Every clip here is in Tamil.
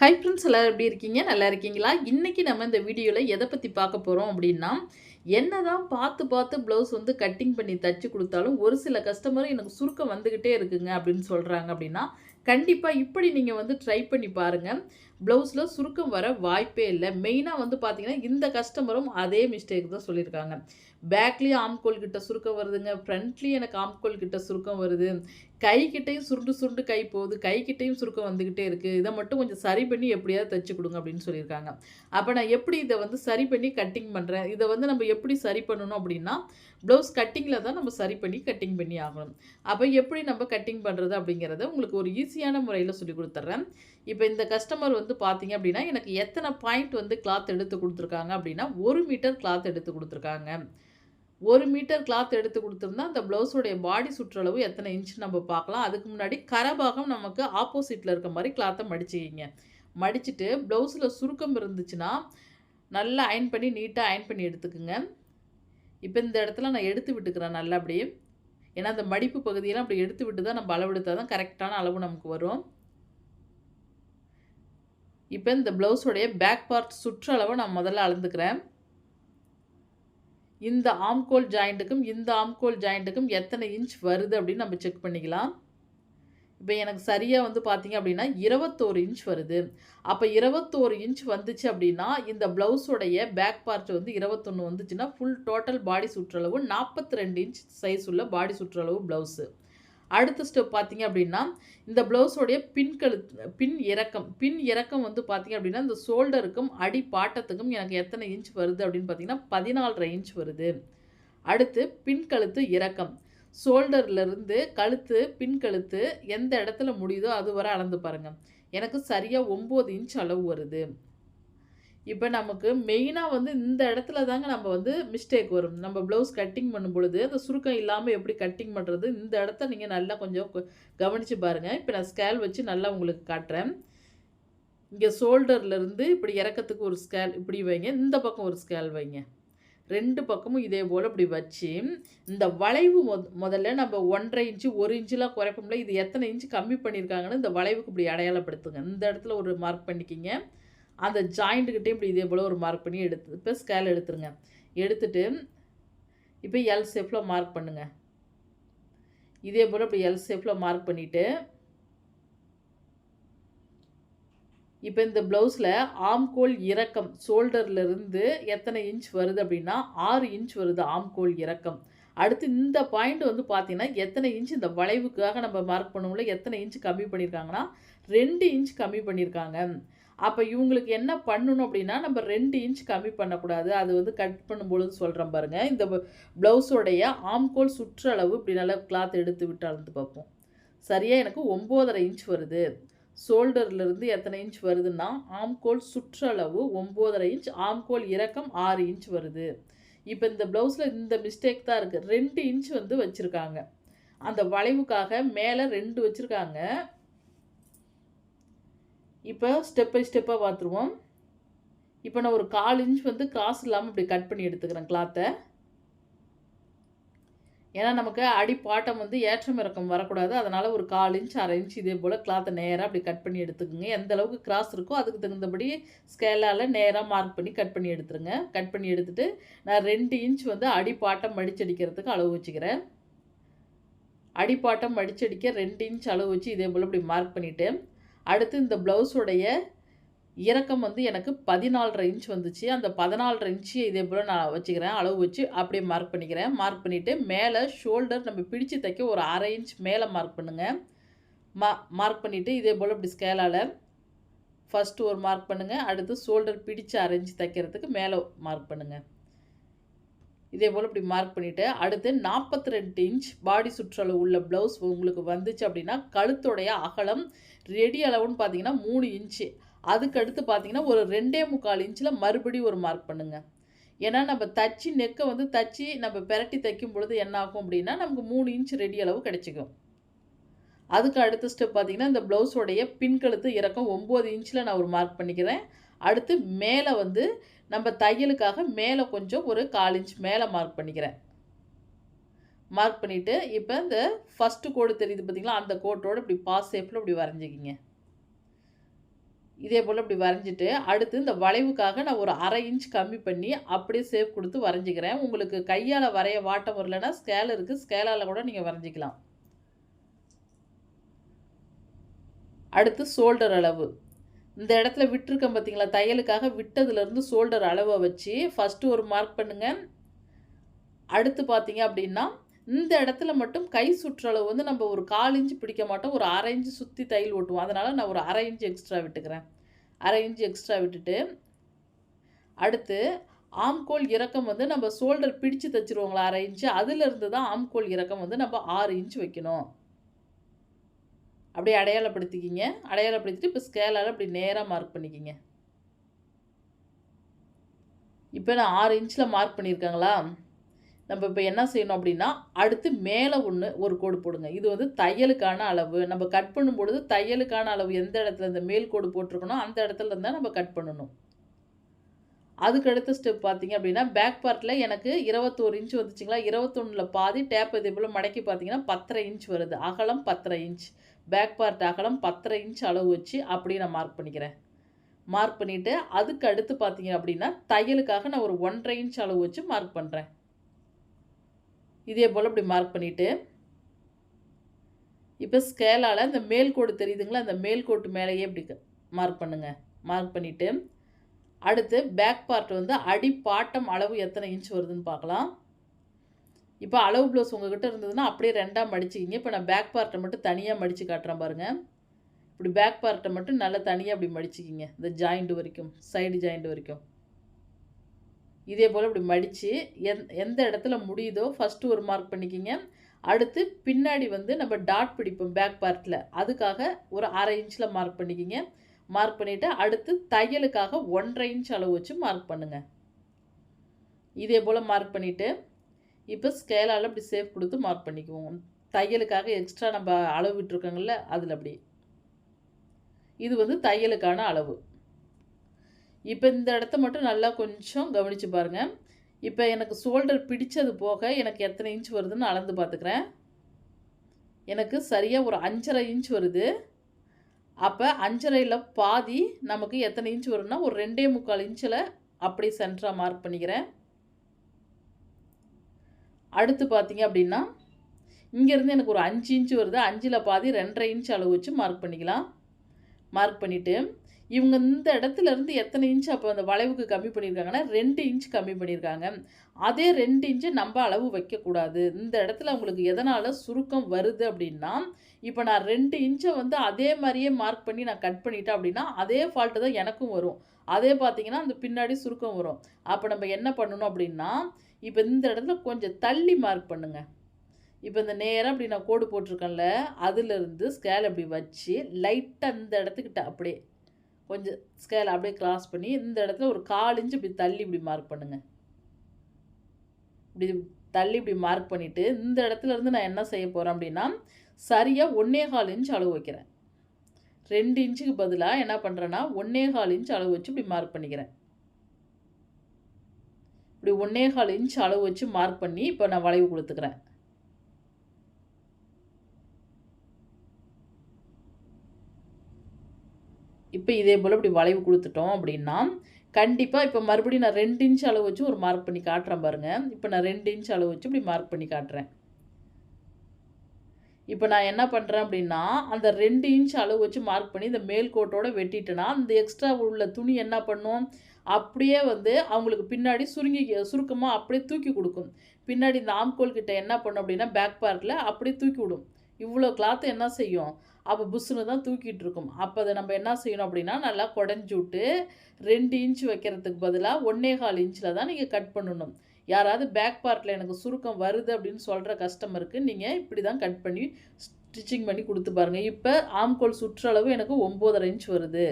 ஹை ஃப்ரெண்ட்ஸ் எல்லோரும் எப்படி இருக்கீங்க? நல்லா இருக்கீங்களா? இன்றைக்கி நம்ம இந்த வீடியோவில் எதை பற்றி பார்க்க போகிறோம் அப்படின்னா என்ன தான் பார்த்து பார்த்து ப்ளவுஸ் வந்து கட்டிங் பண்ணி தச்சு கொடுத்தாலும் ஒரு சில கஸ்டமரும் எனக்கு சுருக்கம் வந்துக்கிட்டே இருக்குங்க அப்படின்னு சொல்கிறாங்க அப்படின்னா கண்டிப்பாக இப்படி நீங்கள் வந்து ட்ரை பண்ணி பாருங்கள் ப்ளவுஸில் சுருக்கம் வர வாய்ப்பே இல்லை. மெயினாக வந்து பார்த்தீங்கன்னா இந்த கஸ்டமரும் அதே மிஸ்டேக் தான் சொல்லியிருக்காங்க. பேக்லேயும் ஆம்கோல் கிட்ட சுருக்கம் வருதுங்க. ஃப்ரண்ட்லேயும் எனக்கு ஆம்கோல் கிட்ட சுருக்கம் வருது. கைக்கிட்டையும் சுருண்டு சுருண்டு கை போகுது கைகிட்டையும் சுருக்கம் வந்துக்கிட்டே இருக்குது இதை மட்டும் கொஞ்சம் சரி பண்ணி எப்படியாவது தைச்சு கொடுங்க அப்படின்னு சொல்லியிருக்காங்க. அப்போ நான் எப்படி இதை வந்து சரி பண்ணி கட்டிங் பண்ணுறேன் இதை வந்து நம்ம எப்படி சரி பண்ணணும் அப்படின்னா ப்ளவுஸ் கட்டிங்கில் தான் நம்ம சரி பண்ணி கட்டிங் பண்ணி ஆகணும். அப்போ எப்படி நம்ம கட்டிங் பண்ணுறது அப்படிங்கிறத உங்களுக்கு ஒரு ஈஸியான முறையில் சொல்லி கொடுத்துட்றேன். இப்போ இந்த கஸ்டமர் வந்து பார்த்தீங்க அப்படின்னா எனக்கு எத்தனை பாயிண்ட் வந்து கிளாத் எடுத்து கொடுத்துருக்காங்க அப்படின்னா ஒரு மீட்டர் கிளாத் எடுத்து கொடுத்துருக்காங்க. ஒரு மீட்டர் கிளாத் எடுத்து கொடுத்துருந்தா அந்த ப்ளவுஸோடைய பாடி சுற்றளவு எத்தனை இன்ச் நம்ம பார்க்கலாம். அதுக்கு முன்னாடி கரபாகம் நமக்கு ஆப்போசிட்டில் இருக்க மாதிரி கிளாத்தை மடிச்சுக்கிங்க. மடிச்சுட்டு ப்ளவுஸில் சுருக்கம் இருந்துச்சுன்னா நல்லா அயன் பண்ணி நீட்டாக அயன் பண்ணி எடுத்துக்குங்க. இப்போ இந்த இடத்துல நான் எடுத்து விட்டுக்கிறேன் நல்லா அப்படியே ஏன்னா அந்த மடிப்பு பகுதியெல்லாம் அப்படி எடுத்து விட்டு தான் நம்ம அளவெடுத்தால் தான் கரெக்டான அளவு நமக்கு வரும். இப்போ இந்த ப்ளவுஸோடைய பேக் பார்ட் சுற்றளவை நான் முதல்ல அளந்துக்கிறேன். இந்த ஆம்கோல் ஜாயிண்ட்டுக்கும் இந்த ஆம்கோல் ஜாயிண்ட்டுக்கும் எத்தனை இன்ச் வருது அப்படின்னு நம்ம செக் பண்ணிக்கலாம். இப்போ எனக்கு சரியாக வந்து பார்த்தீங்க அப்படின்னா இருபத்தோரு இன்ச் வருது. அப்போ இருபத்தோரு இன்ச் வந்துச்சு அப்படின்னா இந்த ப்ளவுஸோடைய பேக் பார்ட் வந்து இருபத்தொன்று வந்துச்சுன்னா ஃபுல் டோட்டல் பாடி சுற்றளவு நாற்பத்தி ரெண்டு இன்ச் சைஸ் உள்ள பாடி சுற்றளவு ப்ளவுஸு அடுத்த ஸ்டெப் பார்த்தீங்க அப்படின்னா இந்த ப்ளவுஸோடைய பின் கழுத்து பின் இறக்கம் பின் இறக்கம் வந்து பார்த்தீங்க அப்படின்னா இந்த ஷோல்டருக்கும் அடி பாட்டத்துக்கும் எனக்கு எத்தனை இன்ச் வருது அப்படின்னு பார்த்தீங்கன்னா பதினாலரை இன்ச் வருது. அடுத்து பின் கழுத்து இறக்கம். ஷோல்டர்லேருந்து கழுத்து பின் கழுத்து எந்த இடத்துல முடியுதோ அது வரை அளந்து பாருங்கள் எனக்கு சரியாக ஒம்பது இன்ச் அளவு வருது. இப்போ நமக்கு மெயினாக வந்து இந்த இடத்துல தாங்க நம்ம வந்து மிஸ்டேக் வரும். நம்ம ப்ளவுஸ் கட்டிங் பண்ணும் பொழுது அந்த சுருக்கம் இல்லாமல் எப்படி கட்டிங் பண்ணுறது இந்த இடத்த நீங்கள் நல்லா கொஞ்சம் கவனித்து பாருங்கள் இப்போ நான் ஸ்கேல் வச்சு நல்லா உங்களுக்கு காட்டுறேன். இங்கே ஷோல்டர்லேருந்து இப்படி இறக்கத்துக்கு ஒரு ஸ்கேல் இப்படி வைங்க. இந்த பக்கம் ஒரு ஸ்கேல் வைங்க. ரெண்டு பக்கமும் இதே போல் இப்படி வச்சு இந்த வளைவு மொத முதல்ல நம்ம ஒன்றரை இன்ச்சு ஒரு இன்ச்சுலாம் குறைப்போம்ல இது எத்தனை இன்ச்சு கம்மி பண்ணியிருக்காங்கன்னு இந்த வளைவுக்கு இப்படி அடையாளப்படுத்துங்க. இந்த இடத்துல ஒரு மார்க் பண்ணிக்கிங்க. அந்த ஜாயிண்ட்டுக்கிட்டே இப்படி இதே போல் ஒரு மார்க் பண்ணி எடுத்து இப்போ ஸ்கேல் எடுத்துருங்க. எடுத்துட்டு இப்போ எல் ஷேப்பில் மார்க் பண்ணுங்கள் இதே போல் இப்படி எல் ஷேப்பில் மார்க் பண்ணிவிட்டு இப்போ இந்த ப்ளவுஸில் ஆம்கோல் இறக்கம் ஷோல்டர்லேருந்து எத்தனை இன்ச் வருது அப்படின்னா ஆறு இன்ச் வருது ஆம்கோல் இறக்கம். அடுத்து இந்த பாயிண்ட் வந்து பார்த்தீங்கன்னா எத்தனை இன்ச் இந்த வளைவுக்காக நம்ம மார்க் பண்ணுவோம்ல எத்தனை இன்ச் கம்மி பண்ணியிருக்காங்கன்னா ரெண்டு இன்ச் கம்மி பண்ணியிருக்காங்க அப்போ இவங்களுக்கு என்ன பண்ணணும் அப்படின்னா நம்ம ரெண்டு இன்ச் கம்மி பண்ணக்கூடாது. அது வந்து கட் பண்ணும்பொழுது சொல்கிறேன் பாருங்கள் இந்த ப்ளவுஸோடைய ஆம்கோல் சுற்றளவு இப்படி நல்லா கிளாத் எடுத்து விட்டு அளந்து பார்ப்போம். சரியாக எனக்கு ஒம்போதரை இன்ச் வருது. ஷோல்டர்லேருந்து எத்தனை இன்ச் வருதுன்னா ஆம்கோல் சுற்றளவு ஒம்போதரை இன்ச் ஆம்கோல் இறக்கம் ஆறு இன்ச் வருது. இப்போ இந்த ப்ளவுஸில் இந்த மிஸ்டேக் தான் இருக்குது ரெண்டு இன்ச் வந்து வச்சுருக்காங்க. அந்த வளைவுக்காக மேலே ரெண்டு வச்சுருக்காங்க. இப்போ ஸ்டெப் பை ஸ்டெப்பாக பார்த்துருவோம் இப்போ நான் ஒரு கால் இன்ச் வந்து கிராஸ் இல்லாமல் இப்படி கட் பண்ணி எடுத்துக்கிறேன் கிளாத்தை ஏன்னா நமக்கு அடி பாட்டம் வந்து ஏற்றம் இறக்கம் வரக்கூடாது. அதனால் ஒரு கால் இன்ச் அரை இன்ச் இதே போல் கிளாத்தை நேராக அப்படி கட் பண்ணி எடுத்துக்கோங்க. எந்த அளவுக்கு கிராஸ் இருக்கோ அதுக்கு தகுந்தபடி ஸ்கேலால் நேராக மார்க் பண்ணி கட் பண்ணி எடுத்துருங்க. கட் பண்ணி எடுத்துகிட்டு நான் ரெண்டு இன்ச் வந்து அடிப்பாட்டம் மடிச்சடிக்கிறதுக்கு அளவு வச்சுக்கிறேன். அடிப்பாட்டம் மடிச்சடிக்க ரெண்டு இன்ச் அளவு வச்சு இதே போல் இப்படி மார்க் பண்ணிவிட்டு அடுத்து இந்த ப்ளவுஸுடைய இறக்கம் வந்து எனக்கு பதினாலரை இன்ச் வந்துச்சு. அந்த பதினாலரை இன்ச்சு இதே போல் நான் வச்சுக்கிறேன். அளவு வச்சு அப்படியே மார்க் பண்ணிக்கிறேன். மார்க் பண்ணிவிட்டு மேலே ஷோல்டர் நம்ம பிடிச்சு தைக்க ஒரு அரை இன்ச் மேலே மார்க் பண்ணுங்கள் மா மார்க் பண்ணிவிட்டு இதே போல் இப்படி ஸ்கேலால் ஃபஸ்ட்டு ஒரு மார்க் பண்ணுங்கள் அடுத்து ஷோல்டர் பிடிச்சு அரை இன்ச் தைக்கிறதுக்கு மேலே மார்க் பண்ணுங்கள் இதே போல் இப்படி மார்க் பண்ணிவிட்டு அடுத்து நாற்பத்தி ரெண்டு இன்ச் பாடி சுற்றளவு உள்ள ப்ளவுஸ் உங்களுக்கு வந்துச்சு அப்படின்னா கழுத்துடைய அகலம் ரெடி அளவுன்னு பார்த்தீங்கன்னா மூணு இன்ச்சு அதுக்கு அடுத்து பார்த்தீங்கன்னா ஒரு ரெண்டே முக்கால் இன்ச்சில் மறுபடியும் ஒரு மார்க் பண்ணுங்கள் ஏன்னா நம்ம தச்சு நெக்கை வந்து தச்சு நம்ம பெரட்டி தைக்கும் பொழுது என்ன ஆகும் அப்படின்னா நமக்கு மூணு இன்ச் ரெடி அளவு கிடைச்சிக்கும். அதுக்கு அடுத்த ஸ்டெப் பார்த்தீங்கன்னா இந்த ப்ளவுஸோடைய பின்கழுத்து இறக்கம் ஒம்பது இன்ச்சில் நான் ஒரு மார்க் பண்ணிக்கிறேன். அடுத்து மேலே வந்து நம்ம தையலுக்காக மேலே கொஞ்சம் ஒரு கால் இன்ச் மேலே மார்க் பண்ணிக்கிறேன். மார்க் பண்ணிவிட்டு இப்போ இந்த ஃபஸ்ட்டு கோடு தெரியுது பார்த்தீங்களா அந்த கோட்டோட இப்படி பாஸ் ஷேப்பில் இப்படி வரைஞ்சிக்கிங்க. இதே போல் இப்படி வரைஞ்சிட்டு அடுத்து இந்த வளைவுக்காக நான் ஒரு அரை இன்ச் கம்மி பண்ணி அப்படியே சேப் கொடுத்து வரைஞ்சிக்கிறேன். உங்களுக்கு கையால் வரைய வாட்டம் வரலன்னா ஸ்கேல் இருக்குது ஸ்கேலால் கூட நீங்கள் வரைஞ்சிக்கலாம். அடுத்து ஷோல்டர் அளவு. இந்த இடத்துல விட்டுருக்கேன் பார்த்தீங்களா தையலுக்காக விட்டதுலேருந்து ஷோல்டர் அளவை வச்சு ஃபஸ்ட்டு ஒரு மார்க் பண்ணுங்கள் அடுத்து பார்த்தீங்க அப்படின்னா இந்த இடத்துல மட்டும் கை சுற்றளவு வந்து நம்ம ஒரு கால் இன்ச்சு பிடிக்க மாட்டோம். ஒரு அரை இன்ச்சு சுற்றி தையல் ஓட்டுவோம். அதனால் நான் ஒரு அரை இன்ச்சு எக்ஸ்ட்ரா விட்டுக்கிறேன். அரை இன்ச்சு எக்ஸ்ட்ரா விட்டுட்டு அடுத்து ஆம்கோல் இறக்கம் வந்து நம்ம ஷோல்டர் பிடிச்சு தைச்சிருவோங்களா? அரை இன்ச்சு. அதுலேருந்து தான் ஆம்கோல் இறக்கம் வந்து நம்ம ஆறு இன்ச்சு வைக்கணும். அப்படியே அடையாளப்படுத்திக்கிங்க. அடையாளப்படுத்திட்டு இப்போ ஸ்கேலால் அப்படி நேராக மார்க் பண்ணிக்கிங்க. இப்போ நான் ஆறு இன்ச்சில் மார்க் பண்ணியிருக்காங்களா நம்ம இப்போ என்ன செய்யணும் அப்படின்னா அடுத்து மேலே ஒன்று ஒரு கோடு போடுங்க. இது வந்து தையலுக்கான அளவு. நம்ம கட் பண்ணும்பொழுது தையலுக்கான அளவு எந்த இடத்துல இந்த மேல் கோடு போட்டிருக்கணும் அந்த இடத்துல இருந்தால் நம்ம கட் பண்ணணும். அதுக்கு அடுத்த ஸ்டெப் பார்த்தீங்க அப்படின்னா பேக் பார்ட்டில் எனக்கு இருபத்தோரு இன்ச் வந்துச்சுங்களா? இருபத்தொன்னில் பாதி டேப் இதே போல் மடக்கி பார்த்தீங்கன்னா பத்தரை இன்ச் வருது. அகலம் பத்தரை இன்ச் பேக் பார்ட் அகலம் பத்தரை இன்ச் அளவு வச்சு அப்படியே நான் மார்க் பண்ணிக்கிறேன். மார்க் பண்ணிவிட்டு அதுக்கு அடுத்து பார்த்தீங்க அப்படின்னா தையலுக்காக நான் ஒரு ஒன்றரை இன்ச் அளவு வச்சு மார்க் பண்ணுறேன் இதே போல் இப்படி மார்க் பண்ணிவிட்டு இப்போ ஸ்கேலால் இந்த மேல்கோடு தெரியுதுங்களா? அந்த மேல்கோட்டு மேலேயே இப்படி மார்க் பண்ணுங்கள் மார்க் பண்ணிவிட்டு அடுத்து பேக் பார்ட் வந்து அடி பாட்டம் அளவு எத்தனை இன்ச் வருதுன்னு பார்க்கலாம். இப்போ அளவு ப்ளவுஸ் உங்ககிட்ட இருந்ததுன்னா அப்படியே ரெண்டாக மடிச்சிக்கிங்க. இப்போ நான் பேக் பார்ட்டை மட்டும் தனியாக மடித்து காட்டுறேன் பாருங்கள் இப்படி பேக் பார்ட்டை மட்டும் நல்லா தனியாக அப்படி மடிச்சிக்கிங்க. இந்த ஜாயிண்ட் வரைக்கும் சைடு ஜாயிண்ட் வரைக்கும். இதே போல் இப்படி மடித்து எந் எந்த இடத்துல முடியுதோ ஃபஸ்ட்டு ஒரு மார்க் பண்ணிக்கிங்க. அடுத்து பின்னாடி வந்து நம்ம டாட் பிடிப்போம் பேக் பார்ட்டில் அதுக்காக ஒரு அரை இன்ச்சில் மார்க் பண்ணிக்கிங்க. மார்க் பண்ணிவிட்டு அடுத்து தையலுக்காக ஒன்றரை இன்ச் அளவு வச்சு மார்க் பண்ணுங்கள் இதே போல் மார்க் பண்ணிவிட்டு இப்போ ஸ்கேலால் அப்படி சேஃப் கொடுத்து மார்க் பண்ணிக்குவோம். தையலுக்காக எக்ஸ்ட்ரா நம்ம அளவு விட்டுருக்கோங்கள்ல அதில் அப்படி. இது வந்து தையலுக்கான அளவு. இப்போ இந்த இடத்த மட்டும் நல்லா கொஞ்சம் கவனித்து பாருங்கள் இப்போ எனக்கு ஷோல்டர் பிடிச்சது போக எனக்கு எத்தனை இன்ச் வருதுன்னு அளந்து பார்த்துக்கிறேன். எனக்கு சரியாக ஒரு அஞ்சரை இன்ச் வருது. அப்போ அஞ்சரையில் பாதி நமக்கு எத்தனை இன்ச் வரும்னா ஒரு ரெண்டே முக்கால் இன்ச்சில் அப்படி சென்டராக மார்க் பண்ணிக்கிறேன். அடுத்து பார்த்தீங்க அப்படின்னா இங்கேருந்து எனக்கு ஒரு அஞ்சு இன்ச்சு வருது. அஞ்சில் பாதி ரெண்டரை இன்ச் அளவு வச்சு மார்க் பண்ணிக்கலாம். மார்க் பண்ணிவிட்டு இவங்க இந்த இடத்துல இருந்து எத்தனை இன்ச் அப்போ அந்த வளைவுக்கு கம்மி பண்ணியிருக்காங்கன்னா ரெண்டு இன்ச் கம்மி பண்ணியிருக்காங்க. அதே ரெண்டு இன்ச்சு நம்ம அளவு வைக்கக்கூடாது. இந்த இடத்துல அவங்களுக்கு எதனால் சுருக்கம் வருது அப்படின்னா இப்போ நான் ரெண்டு இன்ச்சை வந்து அதே மாதிரியே மார்க் பண்ணி நான் கட் பண்ணிட்டேன் அப்படின்னா அதே ஃபால்ட்டு தான் எனக்கும் வரும். அதே பார்த்தீங்கன்னா அந்த பின்னாடி சுருக்கம் வரும். அப்போ நம்ம என்ன பண்ணணும் அப்படின்னா இப்போ இந்த இடத்துல கொஞ்சம் தள்ளி மார்க் பண்ணுங்கள் இப்போ இந்த நேராக அப்படி நான் கோடு போட்டிருக்கேன்ல அதுலேருந்து ஸ்கேல் அப்படி வச்சு லைட்டாக இந்த இடத்துக்கிட்ட அப்படியே கொஞ்சம் ஸ்கேல் அப்படியே கிராஸ் பண்ணி இந்த இடத்துல ஒரு கால் இன்ச்சு இப்படி தள்ளி இப்படி மார்க் பண்ணுங்கள் இப்படி தள்ளி இப்படி மார்க் பண்ணிவிட்டு இந்த இடத்துல இருந்து நான் என்ன செய்ய போகிறேன் அப்படின்னா சரியாக ஒன்றே கால் இன்ச் அளவு வைக்கிறேன். ரெண்டு இன்ச்சுக்கு பதிலாக என்ன பண்ணுறேன்னா ஒன்றே கால் இன்ச் அளவு வச்சு இப்படி மார்க் பண்ணிக்கிறேன். இப்படி ஒன்றே கால் இன்ச் அளவு வச்சு மார்க் பண்ணி இப்போ நான் வளைவு கொடுத்துக்கிறேன். இப்போ இதே போல் இப்படி வளைவு கொடுத்துட்டோம் அப்படின்னா கண்டிப்பாக இப்போ மறுபடியும் நான் ரெண்டு இன்ச் அளவு வச்சு ஒரு மார்க் பண்ணி காட்டுறேன் பாருங்கள் இப்போ நான் ரெண்டு இன்ச் அளவு வச்சு இப்படி மார்க் பண்ணி காட்டுறேன். இப்போ நான் என்ன பண்ணுறேன் அப்படின்னா அந்த ரெண்டு இன்ச் அளவு வச்சு மார்க் பண்ணி இந்த மேல் கோட்டோட வெட்டிட்டேன்னா அந்த எக்ஸ்ட்ரா உள்ள துணி என்ன பண்ணும்? அப்படியே வந்து அவங்களுக்கு பின்னாடி சுருங்கி சுருக்கமாக அப்படியே தூக்கி கொடுக்கும். பின்னாடி இந்த ஆம்கோல் கிட்ட என்ன பண்ணும் அப்படின்னா பேக் பார்ட்டில் அப்படியே தூக்கி விடும். இவ்வளோ கிளாத்து என்ன செய்யும்? அப்போ புஷ்ஷுன்னு தான் தூக்கிட்டு இருக்கும். அப்போ அதை நம்ம என்ன செய்யணும் அப்படின்னா நல்லா குடஞ்சி விட்டு ரெண்டு இன்ச் வைக்கிறதுக்கு பதிலாக ஒன்றே கால் இன்ச்சில் தான் நீங்கள் கட் பண்ணணும். யாராவது பேக் பார்ட்டில் எனக்கு சுருக்கம் வருது அப்படின்னு சொல்கிற கஸ்டமருக்கு நீங்கள் இப்படி தான் கட் பண்ணி ஸ்டிச்சிங் பண்ணி கொடுத்து பாருங்கள் இப்போ ஆம்கோல் சுற்றளவு எனக்கு ஒம்போதரை இன்ச் வருது.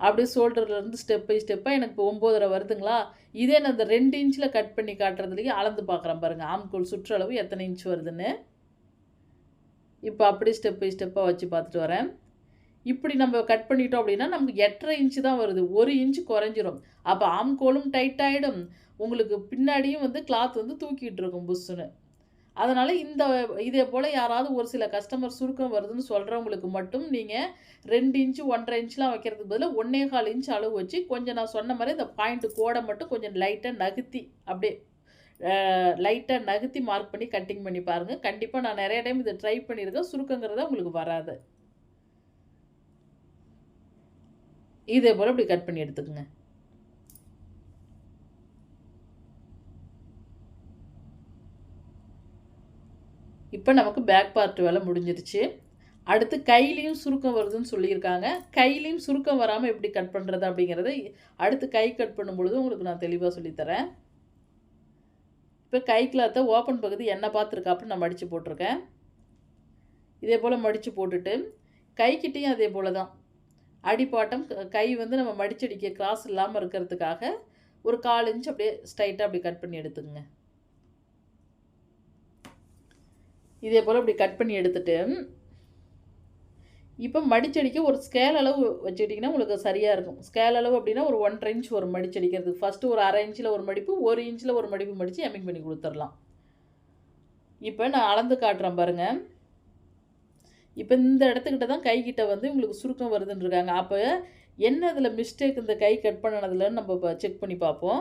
அப்படியே ஷோல்டர்லேருந்து ஸ்டெப் பை ஸ்டெப்பாக எனக்கு இப்போ ஒம்போதரை வருதுங்களா? இதே நான் இந்த ரெண்டு இன்ச்சில் கட் பண்ணி காட்டுறதுலேயே அளந்து பார்க்குறேன் பாருங்கள் ஆம்கோல் சுற்றளவு எத்தனை இன்ச் வருதுன்னு. இப்போ அப்படி ஸ்டெப் பை ஸ்டெப்பாக வச்சு பார்த்துட்டு வரேன். இப்படி நம்ம கட் பண்ணிட்டோம் அப்படின்னா நமக்கு எட்டரை இன்ச்சு தான் வருது. ஒரு இன்ச்சு குறைஞ்சிரும். அப்போ ஆம்கோலும் டைட் ஆகிடும் உங்களுக்கு பின்னாடியும் வந்து கிளாத் வந்து தூக்கிட்டு இருக்கும் புஷ்ஷுன்னு. அதனால் இந்த இதே போல் யாராவது ஒரு சில கஸ்டமர் சுருக்கம் வருதுன்னு சொல்கிறவங்களுக்கு மட்டும் நீங்கள் ரெண்டு இன்ச்சு ஒன்றரை இன்ச்லாம் வைக்கிறதுக்கு பதிலாக ஒன்றே கால் இன்ச் அளவு வச்சு கொஞ்சம் நான் சொன்ன மாதிரி இந்த பாயிண்ட் கோடை மட்டும் கொஞ்சம் லைட்டாக நகுத்தி அப்படியே லைட்டாக நகுத்தி மார்க் பண்ணி கட்டிங் பண்ணி பாருங்கள் கண்டிப்பாக நான் நிறைய டைம் இதை ட்ரை பண்ணியிருக்கேன். சுருக்கங்கிறத உங்களுக்கு வராது. இதே போல் இப்படி கட் பண்ணி எடுத்துக்கோங்க. இப்போ நமக்கு பேக் பார்ட் வேலை முடிஞ்சிருச்சு அடுத்து கையிலையும் சுருக்கம் வருதுன்னு சொல்லியிருக்காங்க. கையிலையும் சுருக்கம் வராமல் எப்படி கட் பண்ணுறது அப்படிங்கிறத அடுத்து கை கட் பண்ணும்பொழுது உங்களுக்கு நான் தெளிவாக சொல்லித்தரேன். இப்போ கை கிளாத்தை ஓப்பன் பகுதி என்ன பார்த்துருக்காப்புன்னு நான் மடித்து போட்டிருக்கேன். இதே போல் மடித்து போட்டுட்டு கைக்கிட்டேயும் அதே போல் தான். அடிப்பாட்டம் கை வந்து நம்ம மடிச்சடிக்க கிராஸ் இல்லாமல் இருக்கிறதுக்காக ஒரு கால் இன்ச் அப்படியே ஸ்ட்ரைட்டாக அப்படி கட் பண்ணி எடுத்துக்கங்க. இதே போல் இப்படி கட் பண்ணி எடுத்துட்டு இப்போ மடிச்சடிக்க ஒரு ஸ்கேல் அளவு வச்சுக்கிட்டிங்கன்னா உங்களுக்கு சரியாக இருக்கும். ஸ்கேல் அளவு அப்படின்னா ஒரு ஒன்றரை இன்ச் ஒரு மடிச்சடிக்கிறதுக்கு ஃபஸ்ட்டு ஒரு அரை இன்ச்சில் ஒரு மடிப்பு ஒரு இன்ச்சில் ஒரு மடிப்பு மடித்து எமிங் பண்ணி கொடுத்துடலாம். இப்போ நான் அளந்து காட்டுறேன் பாருங்கள் இப்போ இந்த இடத்துக்கிட்ட தான் கைக்கிட்ட வந்து உங்களுக்கு சுருக்கம் வருதுன்னு இருக்காங்க. அப்போ என்ன இதில் மிஸ்டேக் இந்த கை கட் பண்ணனதுலன்னு நம்ம செக் பண்ணி பார்ப்போம்.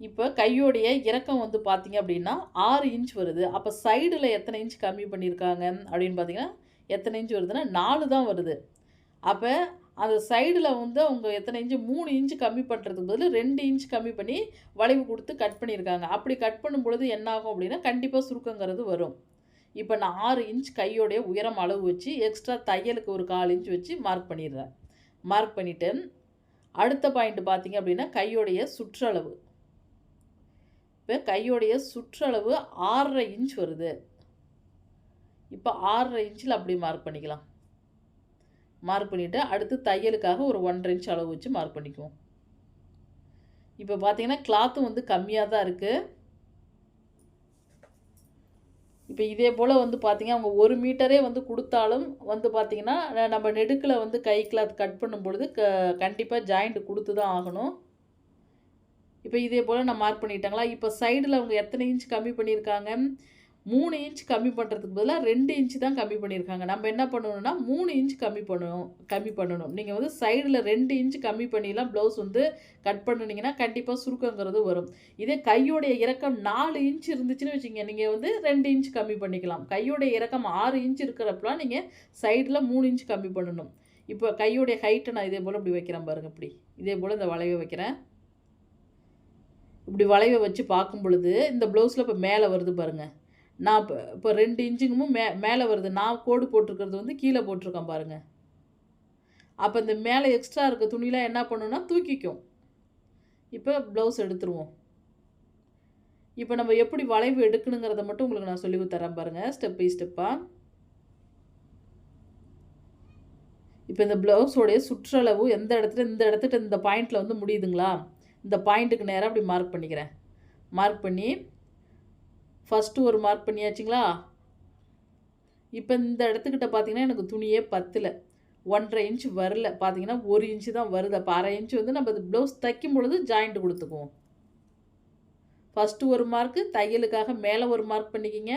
இப்போ கையோடைய இறக்கம் வந்து பார்த்தீங்க அப்படின்னா ஆறு இன்ச் வருது. அப்போ சைடில் எத்தனை இன்ச் கம்மி பண்ணியிருக்காங்க அப்படின்னு பார்த்தீங்கன்னா எத்தனை இன்ச் வருதுன்னா நாலு தான் வருது. அப்போ அந்த சைடில் வந்து அவங்க எத்தனை இன்ச்சு மூணு இன்ச்சு கம்மி பண்ணுறதுக்கு பதில் ரெண்டு இன்ச் கம்மி பண்ணி வளைவு கொடுத்து கட் பண்ணியிருக்காங்க அப்படி கட் பண்ணும் பொழுது என்னாகும் அப்படின்னா கண்டிப்பாக சுருக்கங்கிறது வரும். இப்போ நான் ஆறு இன்ச் கையோடைய உயரம் அளவு வச்சு எக்ஸ்ட்ரா தையலுக்கு ஒரு கால் இன்ச் வச்சு மார்க் பண்ணிடுறேன். மார்க் பண்ணிவிட்டு அடுத்த பாயிண்ட் பார்த்தீங்க அப்படின்னா கையோடைய சுற்றளவு. இப்போ கையோடைய சுற்றளவு ஆறரை இன்ச் வருது. இப்போ ஆறரை இன்ச்சில் அப்படி மார்க் பண்ணிக்கலாம். மார்க் பண்ணிவிட்டு அடுத்து தையலுக்காக ஒரு ஒன்றரை இன்ச் அளவு வச்சு மார்க் பண்ணிக்குவோம். இப்போ பார்த்தீங்கன்னா கிளாத்தும் வந்து கம்மியாக தான் இருக்குது இப்போ இதே போல் வந்து பார்த்திங்கன்னா அவங்க ஒரு மீட்டரே வந்து கொடுத்தாலும் வந்து பார்த்திங்கன்னா நம்ம நெடுக்கில் வந்து கை கிளாத் கட் பண்ணும் பொழுது க கண்டிப்பாக ஜாயிண்ட் கொடுத்து தான் ஆகணும். இப்போ இதே போல் நான் மார்க் பண்ணிட்டாங்களா? இப்போ சைடில் அவங்க எத்தனை இன்ச் கம்மி பண்ணியிருக்காங்க மூணு இன்ச் கம்மி பண்ணுறதுக்கு பதிலாக ரெண்டு இன்ச் தான் கம்மி பண்ணியிருக்காங்க நம்ம என்ன பண்ணணும்னா மூணு இன்ச் கம்மி பண்ணணும் கம்மி பண்ணணும். நீங்கள் வந்து சைடில் ரெண்டு இன்ச் கம்மி பண்ணிலாம் ப்ளவுஸ் வந்து கட் பண்ணினீங்கன்னா கண்டிப்பாக சுருக்கங்கிறது வரும். இதே கையோடைய இறக்கம் நாலு இன்ச் இருந்துச்சுன்னு வச்சுங்க நீங்கள் வந்து ரெண்டு இன்ச் கம்மி பண்ணிக்கலாம். கையோடைய இறக்கம் ஆறு இன்ச் இருக்கிறப்பெல்லாம் நீங்கள் சைடில் மூணு இன்ச் கம்மி பண்ணணும். இப்போ கையோடைய ஹைட்டை நான் இதே போல் இப்படி வைக்கிறேன் பாருங்கள் இப்படி. இதே போல் இந்த வளைவை வைக்கிறேன். இப்படி வளைவை வச்சு பார்க்கும் பொழுது இந்த ப்ளவுஸில் இப்போ மேலே வருது பாருங்கள் நான் இப்போ இப்போ ரெண்டு இன்ச்சுங்கமும் மே மேலே வருது. நான் கோடு போட்டிருக்கிறது வந்து கீழே போட்டிருக்கேன் பாருங்கள் அப்போ இந்த மேலே எக்ஸ்ட்ரா இருக்க துணிலாம் என்ன பண்ணுன்னா தூக்கிக்கும். இப்போ ப்ளவுஸ் எடுத்துருவோம். இப்போ நம்ம எப்படி வளைவு எடுக்கணுங்கிறத மட்டும் உங்களுக்கு நான் சொல்லி தரேன் பாருங்கள் ஸ்டெப் பை ஸ்டெப்பாக இப்போ இந்த ப்ளவுஸோடைய சுற்றளவு எந்த இடத்துல இந்த இடத்துட்டு இந்த பாயிண்டில் வந்து முடியுதுங்களா? இந்த பாயிண்ட்டுக்கு நேராக அப்படி மார்க் பண்ணிக்கிறேன். மார்க் பண்ணி ஃபஸ்ட்டு ஒரு மார்க் பண்ணியாச்சுங்களா? இப்போ இந்த இடத்துக்கிட்ட பார்த்தீங்கன்னா எனக்கு துணியே பத்தில். ஒன்றரை இன்ச் வரல. பார்த்தீங்கன்னா ஒரு இன்ச்சு தான் வருது. அப்போ அரை இன்ச்சு வந்து நம்ம ப்ளவுஸ் தைக்கும் பொழுது ஜாயிண்ட் கொடுத்துக்குவோம். ஃபஸ்ட்டு ஒரு மார்க்கு தையலுக்காக மேலே ஒரு மார்க் பண்ணிக்கிங்க.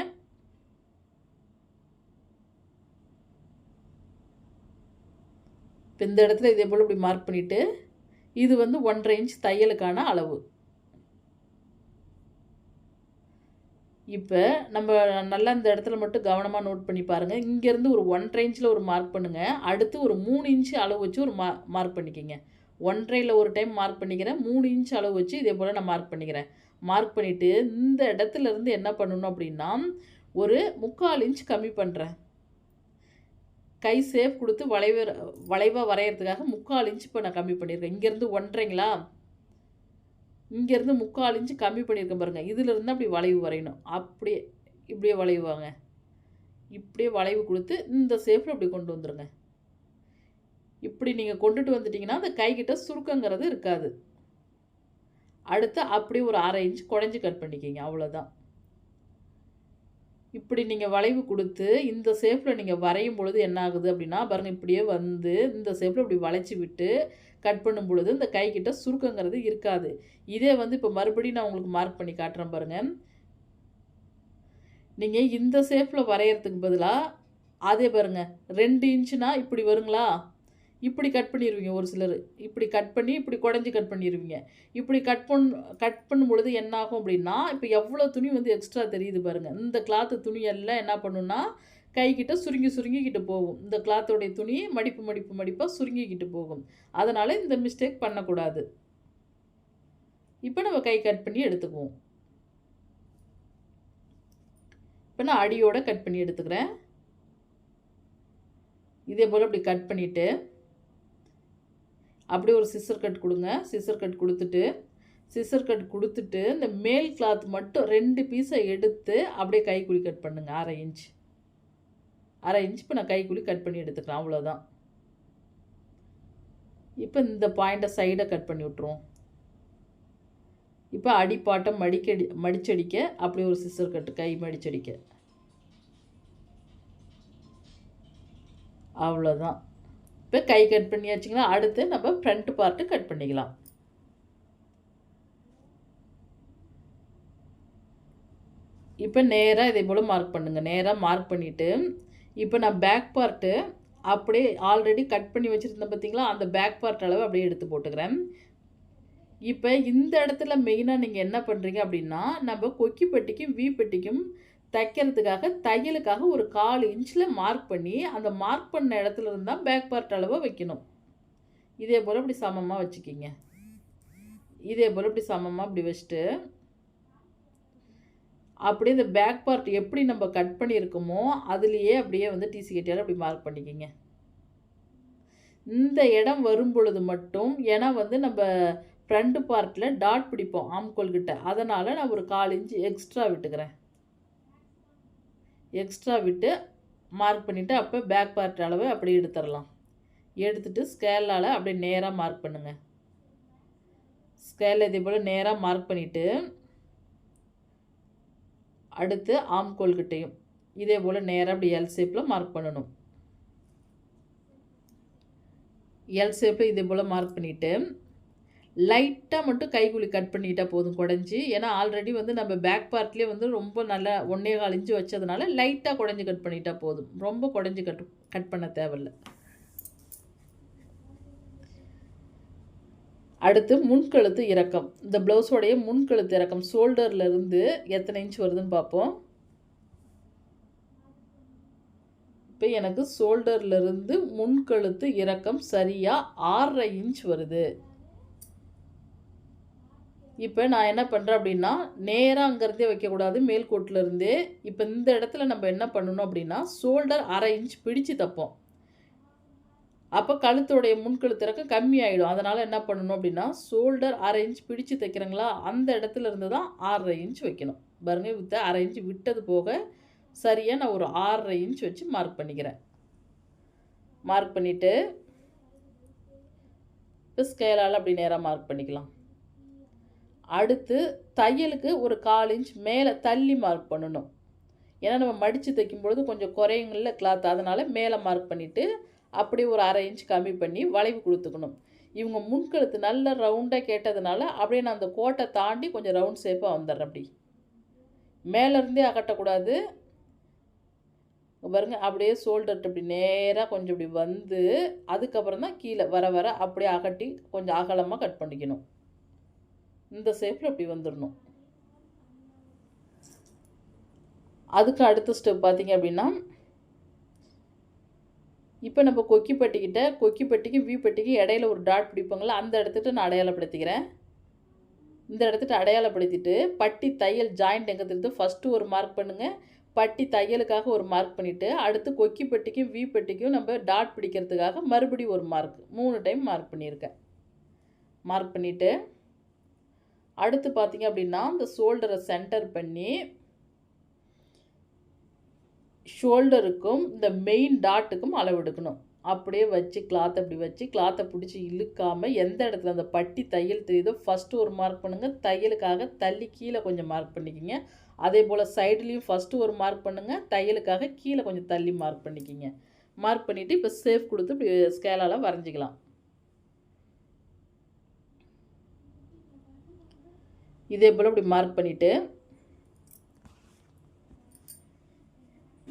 இப்போ இந்த இடத்துல இதே போல் இப்படி மார்க் பண்ணிவிட்டு இது வந்து ஒன்றரை இன்ச் தையலுக்கான அளவு. இப்போ நம்ம நல்லா இந்த இடத்துல மட்டும் கவனமாக நோட் பண்ணி பாருங்கள் இங்கேருந்து ஒரு ஒன்றரை இன்ச்சில் ஒரு மார்க் பண்ணுங்கள் அடுத்து ஒரு மூணு இன்ச்சு அளவு வச்சு ஒரு மா மார்க் பண்ணிக்கிங்க. ஒன்றரையில் ஒரு டைம் மார்க் பண்ணிக்கிறேன். மூணு இன்ச் அளவு வச்சு இதே போல் நான் மார்க் பண்ணிக்கிறேன். மார்க் பண்ணிவிட்டு இந்த இடத்துல இருந்து என்ன பண்ணணும் அப்படின்னா ஒரு முக்கால் இன்ச் கம்மி பண்ணுறேன் கை சேஃப் கொடுத்து வளைவு வளைவாக வரைகிறதுக்காக முக்கால் இன்ச்சு இப்போ நான் கம்மி பண்ணியிருக்கேன். இங்கேருந்து ஒன்றரைங்களா? இங்கேருந்து முக்கால் இன்ச்சு கம்மி பண்ணியிருக்கேன் பாருங்கள் இதிலிருந்து அப்படி வளைவு வரையணும். அப்படியே இப்படியே வளைவாங்க இப்படியே வளைவு கொடுத்து இந்த சேஃபில் அப்படி கொண்டு வந்துடுங்க இப்படி நீங்கள் கொண்டுட்டு வந்துட்டிங்கன்னா அந்த கைக்கிட்ட சுருக்கங்கிறது இருக்காது. அடுத்து அப்படியே ஒரு அரை இன்ச் குடஞ்சி கட் பண்ணிக்கிங்க. அவ்வளோதான் இப்படி நீங்கள் வளைவு கொடுத்து இந்த ஷேப்பில் நீங்கள் வரையும் பொழுது என்ன ஆகுது அப்படின்னா பாருங்கள் இப்படியே வந்து இந்த ஷேப்பில் இப்படி வளைச்சி விட்டு கட் பண்ணும் பொழுது இந்த கைக்கிட்ட சுருக்கங்கிறது இருக்காது. இதே வந்து இப்போ மறுபடியும் நான் உங்களுக்கு மார்க் பண்ணி காட்டுறேன் பாருங்கள் நீங்கள் இந்த ஷேப்பில் வரைகிறதுக்கு பதிலாக அதே பாருங்க ரெண்டு இன்ச்சுனா இப்படி வருங்களா? இப்படி கட் பண்ணிடுவீங்க ஒரு சிலர். இப்படி கட் பண்ணி இப்படி குடஞ்சி கட் பண்ணிடுவீங்க இப்படி கட் பண் கட் பண்ணும் பொழுது என்ன ஆகும் அப்படின்னா இப்போ எவ்வளோ துணி வந்து எக்ஸ்ட்ரா தெரியுது பாருங்கள் இந்த கிளாத்து துணியெல்லாம் என்ன பண்ணுன்னா கைக்கிட்ட சுருங்கி சுருங்கிக்கிட்டு போகும். இந்த கிளாத்தோடைய துணி மடிப்பு மடிப்பு மடிப்பாக சுருங்கிக்கிட்டு போகும். அதனால் இந்த மிஸ்டேக் பண்ணக்கூடாது. இப்போ நம்ம கை கட் பண்ணி எடுத்துக்குவோம். இப்போ நான் அடியோட கட் பண்ணி எடுத்துக்கிறேன். இதே போல் அப்படி கட் பண்ணிவிட்டு அப்படியே ஒரு சிசர் கட் கொடுங்க. சிசர் கட் கொடுத்துட்டு சிசர் கட் கொடுத்துட்டு இந்த மேல் கிளாத் மட்டும் ரெண்டு பீஸை எடுத்து அப்படியே கைக்குழி கட் பண்ணுங்கள் அரை இன்ச் அரை இன்ச் இப்போ நான் கைக்குழி கட் பண்ணி எடுத்துக்கலாம். அவ்வளோதான் இப்போ இந்த பாயிண்ட்டை சைடை கட் பண்ணி விட்ருவோம் இப்போ அடிப்பாட்டம் மடிக்கடி மடிச்சடிக்க அப்படி ஒரு சிசர் கட்டு கை மடிச்சடிக்க. அவ்வளோதான் இப்போ கை கட் பண்ணியாச்சுங்களா? அடுத்து நம்ம ஃப்ரண்ட் பார்ட்டு கட் பண்ணிக்கலாம். இப்போ நேராக இதே போல் மார்க் பண்ணுங்கள் நேராக மார்க் பண்ணிவிட்டு இப்போ நான் பேக் பார்ட்டு அப்படியே ஆல்ரெடி கட் பண்ணி வச்சுருந்தேன் பார்த்தீங்களா அந்த பேக் பார்ட் அளவு அப்படியே எடுத்து போட்டுக்கிறேன். இப்போ இந்த இடத்துல மெயினாக நீங்கள் என்ன பண்ணுறீங்க அப்படின்னா நம்ம கொக்கி பெட்டிக்கும் வி பெட்டிக்கும் தைக்கிறதுக்காக தையலுக்காக ஒரு கால் இன்ச்சில் மார்க் பண்ணி அந்த மார்க் பண்ண இடத்துல இருந்தால் பேக் பார்ட் அளவை வைக்கணும். இதே போல் இப்படி சமமாக வச்சுக்கிங்க. இதே போல் இப்படி சமமாக இப்படி வச்சுட்டு அப்படியே இந்த பேக் பார்ட் எப்படி நம்ம கட் பண்ணியிருக்கோமோ அதுலேயே அப்படியே வந்து டிசி கட்டியால் அப்படி மார்க் பண்ணிக்கிங்க. இந்த இடம் வரும் பொழுது மட்டும் ஏன்னா வந்து நம்ம ஃப்ரண்ட் பார்ட்டில் டாட் பிடிப்போம் ஆம்கோல் கிட்ட. அதனால் நான் ஒரு கால் இன்ச்சு எக்ஸ்ட்ரா விட்டுக்கிறேன். எக்ஸ்ட்ரா விட்டு மார்க் பண்ணிவிட்டு அப்போ பேக் பார்ட் அளவு அப்படியே எடுத்துடலாம். எடுத்துட்டு ஸ்கேலால் அப்படியே நேராக மார்க் பண்ணுங்கள் ஸ்கேலில் இதே போல் நேராக மார்க் பண்ணிவிட்டு அடுத்து ஆம்கோல்கிட்டையும் இதே போல் நேராக அப்படி எல் ஷேப்பில் மார்க் பண்ணணும். எல் ஷேப்பில் இதே போல் மார்க் பண்ணிவிட்டு லைட்டாக மட்டும் கைகுலி கட் பண்ணிக்கிட்டால் போதும் குடஞ்சி. ஏன்னா ஆல்ரெடி வந்து நம்ம பேக் பார்ட்லேயே வந்து ரொம்ப நல்லா ஒன்றே கால் வச்சதுனால லைட்டாக குடஞ்சி கட் பண்ணிட்டா போதும். ரொம்ப குடஞ்சி கட் கட் பண்ண தேவையில்ல. அடுத்து முன்கழுத்து இறக்கம். இந்த ப்ளவுஸோடைய முன்கழுத்து இறக்கம். ஷோல்டர்லேருந்து எத்தனை இன்ச் வருதுன்னு பார்ப்போம். இப்போ எனக்கு ஷோல்டர்லேருந்து முன்கழுத்து இறக்கம் சரியாக ஆறரை இன்ச் வருது. இப்போ நான் என்ன பண்ணுறேன் அப்படின்னா நேராக அங்கேருந்தே வைக்கக்கூடாது மேல்கோட்டிலருந்தே இப்போ இந்த இடத்துல நம்ம என்ன பண்ணணும் அப்படின்னா ஷோல்டர் அரை இன்ச் பிடிச்சு தப்போம். அப்போ கழுத்துடைய முன்கழுத்து இறக்கம் கம்மி ஆகிடும் அதனால் என்ன பண்ணணும் அப்படின்னா ஷோல்டர் அரை இன்ச் பிடிச்சு தைக்கிறங்களா? அந்த இடத்துல இருந்து தான் ஆறரை இன்ச் வைக்கணும். பாருங்க வித்த அரை இன்ச் விட்டது போக சரியாக நான் ஒரு ஆறரை இன்ச் வச்சு மார்க் பண்ணிக்கிறேன். மார்க் பண்ணிவிட்டு இப்போ ஸ்கேலால் அப்படி நேராக மார்க் பண்ணிக்கலாம். அடுத்து தையலுக்கு ஒரு கால் இன்ச் மேலே தள்ளி மார்க் பண்ணணும். ஏன்னா நம்ம மடித்து தைக்கும் பொழுது கொஞ்சம் குறையுங்கள கிளாத் அதனால் மேலே மார்க் பண்ணிவிட்டு அப்படியே ஒரு அரை இன்ச் கம்மி பண்ணி வளைவு கொடுத்துக்கணும். இவங்க முன்கழுத்து நல்ல ரவுண்டாக கேட்டதுனால அப்படியே நான் அந்த கோட்டை தாண்டி கொஞ்சம் ரவுண்ட் ஷேப்பாக வந்துடுறேன் அப்படி. மேலேருந்தே அகட்டக்கூடாது பாருங்க அப்படியே ஷோல்டர்ட்டு இப்படி நேராக கொஞ்சம் இப்படி வந்து அதுக்கப்புறம் தான் கீழே வர வர அப்படியே அகட்டி கொஞ்சம் அகலமாக கட் பண்ணிக்கணும். இந்த ஷேப்பில் இப்படி வந்துடணும் அதுக்கு அடுத்த ஸ்டெப் பார்த்தீங்க அப்படின்னா இப்போ நம்ம கொக்கி பட்டிக்கிட்ட கொக்கி பட்டிக்கு வி பட்டிக்கு இடையில ஒரு டாட் பிடிப்பாங்களா அந்த இடத்துட்டு நான் அடையாளப்படுத்திக்கிறேன். இந்த இடத்துட்டு அடையாளப்படுத்திட்டு பட்டி தையல் ஜாயிண்ட் எங்கே தெரியுது ஃபஸ்ட்டு ஒரு மார்க் பண்ணுங்கள் பட்டி தையலுக்காக ஒரு மார்க் பண்ணிவிட்டு அடுத்து கொக்கி பட்டிக்கும் வி பட்டிக்கும் நம்ம டாட் பிடிக்கிறதுக்காக மறுபடியும் ஒரு மார்க் மூணு டைம் மார்க் பண்ணியிருக்கேன். மார்க் பண்ணிவிட்டு அடுத்து பார்த்தீங்க அப்படின்னா இந்த ஷோல்டரை சென்டர் பண்ணி ஷோல்டருக்கும் இந்த மெயின் டாட்டுக்கும் அளவெடுக்கணும். அப்படியே வச்சு கிளாத் அப்படி வச்சு கிளாத்தை பிடிச்சி இழுக்காமல் எந்த இடத்துல அந்த பட்டி தையல் தெரியுதோ ஃபஸ்ட்டு ஒரு மார்க் பண்ணுங்கள் தையலுக்காக தள்ளி கீழே கொஞ்சம் மார்க் பண்ணிக்கிங்க. அதே போல் சைட்லேயும் ஃபஸ்ட்டு ஒரு மார்க் பண்ணுங்கள் தையலுக்காக கீழே கொஞ்சம் தள்ளி மார்க் பண்ணிக்கிங்க. மார்க் பண்ணிவிட்டு இப்போ சேஃப் கொடுத்து இப்படி ஸ்கேலால் வரைஞ்சிக்கலாம். இதே போல் இப்படி மார்க் பண்ணிவிட்டு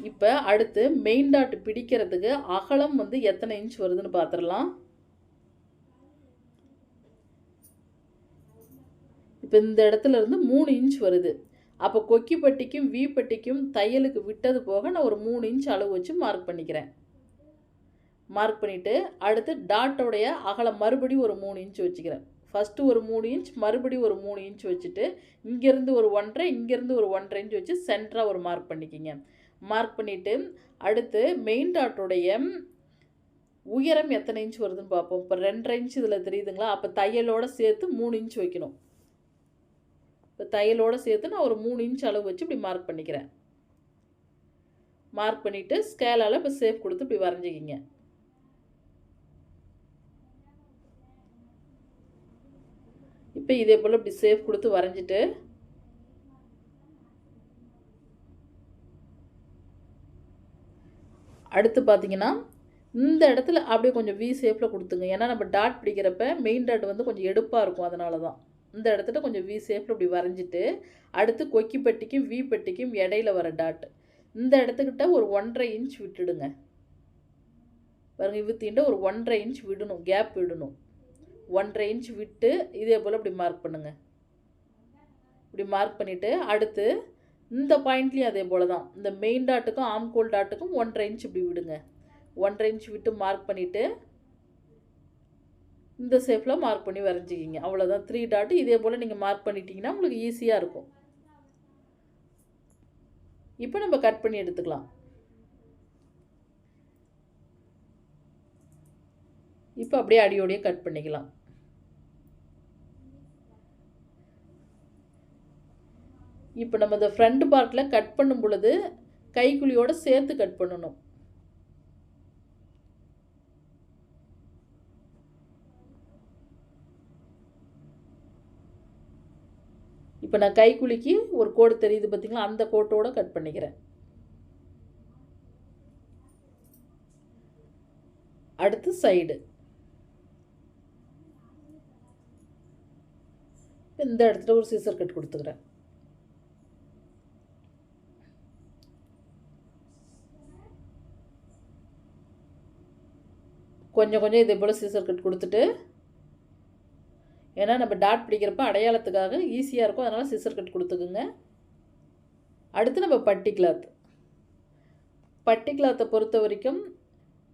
இப்போ அடுத்து மெயின் டாட் பிடிக்கிறதுக்கு அகலம் வந்து எத்தனை இன்ச் வருதுன்னு பார்த்துடலாம் இப்போ இந்த இடத்துல இருந்து மூணு இன்ச் வருது. அப்போ கொக்கி பட்டிக்கும் வி பட்டிக்கும் தையலுக்கு விட்டது போக நான் ஒரு மூணு இன்ச் அளவு வச்சு மார்க் பண்ணிக்கிறேன். மார்க் பண்ணிவிட்டு அடுத்து டாட்டோடைய அகலம் மறுபடியும் ஒரு மூணு இன்ச் வச்சுக்கிறேன். ஃபஸ்ட்டு ஒரு மூணு இன்ச் மறுபடியும் ஒரு மூணு இன்ச் வச்சுட்டு இங்கேருந்து ஒரு ஒன்றரை இங்கேருந்து ஒரு ஒன்றரை இன்ச் வச்சு சென்டராக ஒரு மார்க் பண்ணிக்கிங்க. மார்க் பண்ணிவிட்டு அடுத்து மெயின் டாட்டோடைய உயரம் எத்தனை இன்ச் வருதுன்னு பார்ப்போம். இப்போ ரெண்டரை இன்ச் இதில் தெரியுதுங்களா? அப்போ தையலோடு சேர்த்து மூணு இன்ச் வைக்கணும். இப்போ தையலோடு சேர்த்து நான் ஒரு மூணு இன்ச் அளவு வச்சு இப்படி மார்க் பண்ணிக்கிறேன். மார்க் பண்ணிவிட்டு ஸ்கேலால் இப்போ சேஃப் கொடுத்து இப்படி வரைஞ்சிக்கிங்க. இப்போ இதே போல் இப்படி சேஃப் கொடுத்து வரைஞ்சிட்டு அடுத்து பார்த்தீங்கன்னா இந்த இடத்துல அப்படியே கொஞ்சம் வி ஷேப்பில் கொடுத்துங்க. ஏன்னா நம்ம டாட் பிடிக்கிறப்ப மெயின் டாட் வந்து கொஞ்சம் எடுப்பாக இருக்கும் அதனால தான் இந்த இடத்துல கொஞ்சம் வி ஷேப்பில் இப்படி வரைஞ்சிட்டு அடுத்து கொக்கி பெட்டிக்கும் வி பெட்டிக்கும் இடையில வர டாட் இந்த இடத்துக்கிட்ட ஒரு ஒன்றரை இன்ச் விட்டுடுங்க. பாருங்கள் இவத்தின்ட்டு ஒரு ஒன்றரை இன்ச் விடணும் கேப் விடணும். ஒன்றரை இன்ச் விட்டு இதே போல் இப்படி மார்க் பண்ணுங்கள் இப்படி மார்க் பண்ணிவிட்டு அடுத்து இந்த பாயிண்ட்லேயும் அதே போல் தான். இந்த மெயின் டாட்டுக்கும் ஆம்கோல் டாட்டுக்கும் ஒன்றரை இன்ச் இப்படி விடுங்க. ஒன்றரை இன்ச் விட்டு மார்க் பண்ணிவிட்டு இந்த ஷேப்பில் மார்க் பண்ணி வரைஞ்சிக்கிங்க. அவ்வளோதான் த்ரீ டாட்டு இதே போல் நீங்கள் மார்க் பண்ணிட்டீங்கன்னா உங்களுக்கு ஈஸியாக இருக்கும். இப்போ நம்ம கட் பண்ணி எடுத்துக்கலாம். இப்போ அப்படியே அடியோடையே கட் பண்ணிக்கலாம். இப்போ நம்ம இந்த ஃப்ரண்ட் பார்ட்டில் கட் பண்ணும் பொழுது கைக்குழியோடு சேர்த்து கட் பண்ணணும். இப்போ நான் கைக்குழிக்கு ஒரு கோடு தெரியுது பார்த்திங்களா அந்த கோட்டோடு கட் பண்ணிக்கிறேன். அடுத்து சைடு இந்த இடத்துல ஒரு சீசர் கட் கொடுத்துக்கிறேன். கொஞ்சம் கொஞ்சம் இதே போல் சீசர் கட் கொடுத்துட்டு ஏன்னா நம்ம டாட் பிடிக்கிறப்ப அடையாளத்துக்காக ஈஸியாக இருக்கும். அதனால் சிசர் கட் கொடுத்துக்குங்க. அடுத்து நம்ம பட்டி கிளாத் பட்டி கிளாத்தை பொறுத்த வரைக்கும்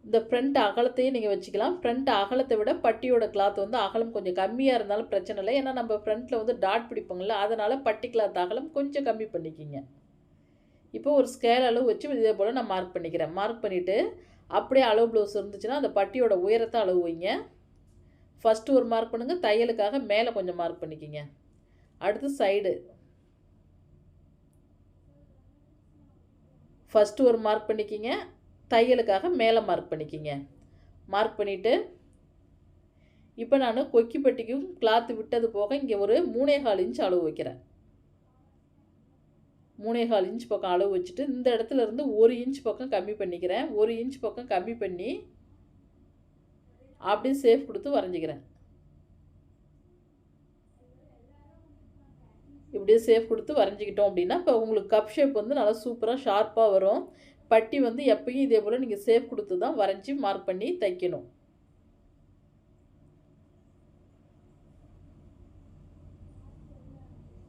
இந்த ஃப்ரண்ட் அகலத்தையும் நீங்கள் வச்சுக்கலாம். ஃப்ரண்ட் அகலத்தை விட பட்டியோட கிளாத் வந்து அகலம் கொஞ்சம் கம்மியாக இருந்தாலும் பிரச்சனை இல்லை. ஏன்னா நம்ம ஃப்ரண்ட்டில் வந்து டாட் பிடிப்போங்கள அதனால் பட்டி கிளாத் அகலம் கொஞ்சம் கம்மி பண்ணிக்கிங்க. இப்போ ஒரு ஸ்கேல் அளவு வச்சு இதே போல் நான் மார்க் பண்ணிக்கிறேன். மார்க் பண்ணிவிட்டு அப்படியே அளவு ப்ளவுஸ் இருந்துச்சுன்னா அந்த பட்டியோட உயரத்தை அளவு வைங்க ஃபஸ்ட்டு ஒரு மார்க் பண்ணுங்கள் தையலுக்காக மேலே கொஞ்சம் மார்க் பண்ணிக்கிங்க. அடுத்து சைடு ஃபஸ்ட்டு ஒரு மார்க் பண்ணிக்கிங்க தையலுக்காக மேலே மார்க் பண்ணிக்கிங்க. மார்க் பண்ணிவிட்டு இப்போ நான் கொக்கி பட்டிக்கும் கிளாத்து விட்டது போக இங்கே ஒரு மூணே கால் இன்ச் அளவு வைக்கிறேன். மூணே கால் இன்ச் பக்கம் அளவு வச்சுட்டு இந்த இடத்துல இருந்து ஒரு இன்ச் பக்கம் கம்மி பண்ணிக்கிறேன். ஒரு இன்ச் பக்கம் கம்மி பண்ணி அப்படியே சேஃப் கொடுத்து வரைஞ்சிக்கிறேன். இப்படியே சேஃப் கொடுத்து வரைஞ்சிக்கிட்டோம் அப்படின்னா இப்போ உங்களுக்கு கப் ஷேப் வந்து நல்லா சூப்பராக ஷார்ப்பாக வரும். பட்டி வந்து எப்பயும் இதே போல் நீங்கள் சேஃப் கொடுத்து தான் வரைஞ்சி மார்க் பண்ணி தைக்கணும்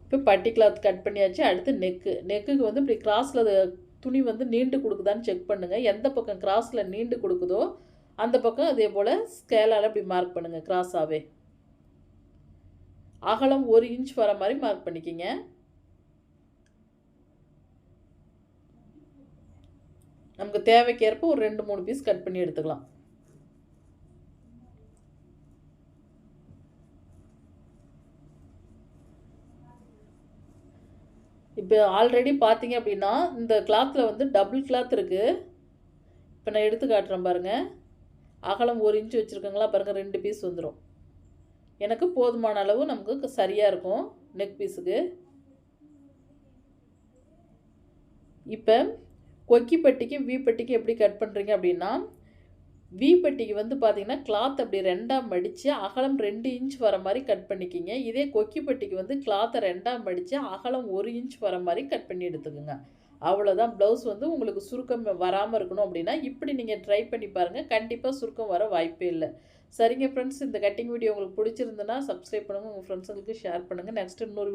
இப்போ பட்டி கிளாத் கட் பண்ணியாச்சு. அடுத்து நெக்கு நெக்குக்கு வந்து இப்படி கிராஸில் துணி வந்து நீண்டு கொடுக்குதான்னு செக் பண்ணுங்கள் எந்த பக்கம் கிராஸில் நீண்டு கொடுக்குதோ அந்த பக்கம் அதே போல் ஸ்கேலால் இப்படி மார்க் பண்ணுங்கள் கிராஸாகவே அகலம் ஒரு இன்ச் வர மாதிரி மார்க் பண்ணிக்கிங்க. நமக்கு தேவைக்கேற்ப ஒரு ரெண்டு மூணு பீஸ் கட் பண்ணி எடுத்துக்கலாம். இப்போ ஆல்ரெடி பார்த்தீங்க அப்படின்னா இந்த கிளாத்தில் வந்து டபுள் கிளாத் இருக்குது இப்போ நான் எடுத்து காட்டுறேன் பாருங்கள் அகலம் ஒரு இன்ச்சு வச்சுருக்கங்களா? பாருங்கள் ரெண்டு பீஸ் வந்துடும் எனக்கு போதுமான அளவு நமக்கு சரியாக இருக்கும் நெக் பீஸுக்கு இப்போ கொக்கி பெட்டிக்கு வீ பட்டிக்கு எப்படி கட் பண்ணுறீங்க அப்படின்னா வீப்பட்டிக்கு வந்து பார்த்தீங்கன்னா கிளாத் அப்படி ரெண்டாக மடித்து அகலம் ரெண்டு இன்ச் வர மாதிரி கட் பண்ணிக்கிங்க. இதே கொக்கிப்பட்டிக்கு வந்து கிளாத்தை ரெண்டாக மடித்து அகலம் ஒரு இன்ச் வர மாதிரி கட் பண்ணி எடுத்துக்கோங்க. அவ்வளோதான் ப்ளவுஸ் வந்து உங்களுக்கு சுருக்கம் வராமல் இருக்கணும் அப்படின்னா இப்படி நீங்கள் ட்ரை பண்ணி பாருங்கள் கண்டிப்பாக சுருக்கம் வர வாய்ப்பே இல்லை. சரிங்க ஃப்ரெண்ட்ஸ் இந்த கட்டிங் வீடியோ உங்களுக்கு பிடிச்சிருந்துன்னா சப்ஸ்கிரைப் பண்ணுங்கள் உங்கள் ஃப்ரெண்ட்ஸுங்களுக்கு ஷேர் பண்ணுங்கள் நெக்ஸ்ட் இன்னொரு